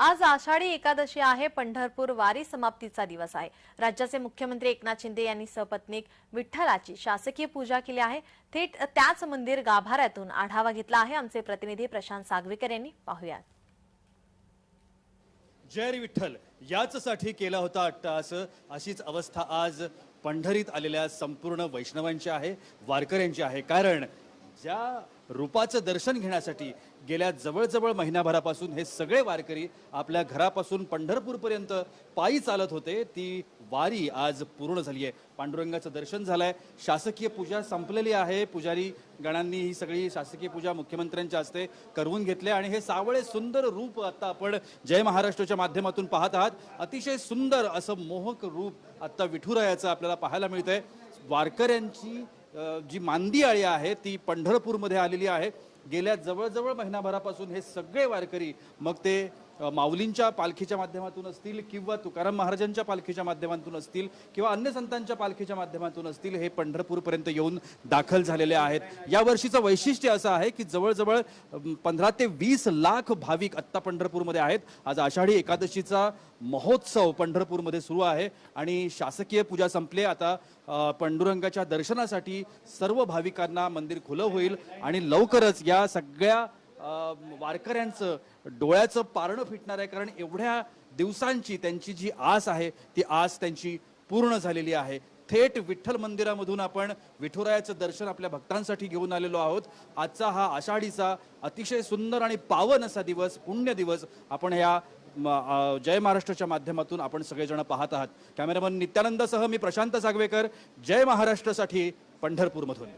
आज आषाढी एकादशी आहे. पंढरपूर वारी समाप्तीचा दिवस आहे. राज्याचे मुख्यमंत्री एकनाथ शिंदे यांनी सपत्नीक विठ्ठलाची शासकीय पूजा केली आहे. थेट त्याच मंदिर गाभाऱ्यातून आढावा घेतला आहे. आमचे प्रतिनिधी प्रशांत सागवेकर यांनी पाहूयात. जय रे विठ्ठल. याचसाठी केला होता अट्टास अशीच अवस्था आज पंढरीत आलेल्या संपूर्ण वैष्णवांची आहे वारकऱ्यांची आहे. कारण ज्या रूपाचं दर्शन घेण्यासाठी गेल्या जवळजवळ महिनाभरापासून हे सगळे वारकरी आपल्या घरापासून पंढरपूरपर्यंत पायी चालत होते ती वारी आज पूर्ण झाली आहे. पांडुरंगाचं दर्शन झालं आहे शासकीय पूजा संपलेली आहे. पुजारी गणांनी ही सगळी शासकीय पूजा मुख्यमंत्र्यांच्या हस्ते करवून घेतली आणि हे सावळे सुंदर रूप आता आपण जय महाराष्ट्राच्या माध्यमातून पाहत आहात. अतिशय सुंदर असं मोहक रूप आत्ता विठुरायाचं आपल्याला पाहायला मिळतंय. वारकऱ्यांची जी मांदी आळी आहे ती पंढरपूरमध्ये आलेली आहे. गेल्या जवळजवळ महिनाभरापासून हे सगळे वारकरी मग ते माऊलींच्या पालखीच्या माध्यमातून असतील किंवा तुकाराम महाराजांच्या पालखीच्या माध्यमातून असतील किंवा अन्य संतांच्या पालखीच्या माध्यमातून असतील हे पंढरपूरपर्यंत येऊन दाखल झालेले आहेत. या वर्षीचं वैशिष्ट्य असं आहे की जवळजवळ पंधरा ते वीस लाख भाविक आत्ता पंढरपूरमध्ये आहेत. आज आषाढी एकादशीचा महोत्सव पंढरपूरमध्ये सुरू आहे आणि शासकीय पूजा संपली. आता पंडुरंगाच्या पांडुरंगाच्या दर्शनासाठी सर्व भाविकांना मंदिर खुलं होईल आणि लवकरच या या सगळ्या वारकऱ्यांचं डोळ्याचं पारणं फिटणार आहे. कारण एवढ्या दिवसांची त्यांची जी आस आहे ती आस त्यांची पूर्ण झालेली आहे. थेट विठ्ठल मंदिरामधून आपण विठुरायाचं दर्शन आपल्या भक्तांसाठी घेऊन आलेलो आहोत. आजचा हा आषाढीचा अतिशय सुंदर आणि पावन असा दिवस पुण्य दिवस आपण ह्या जय महाराष्ट्राच्या माध्यमातून आपण सगळेजण पाहत आहात. कॅमेरामन नित्यानंदसह मी प्रशांत सागवेकर. जय महाराष्ट्रासाठी पंढरपूरमधून.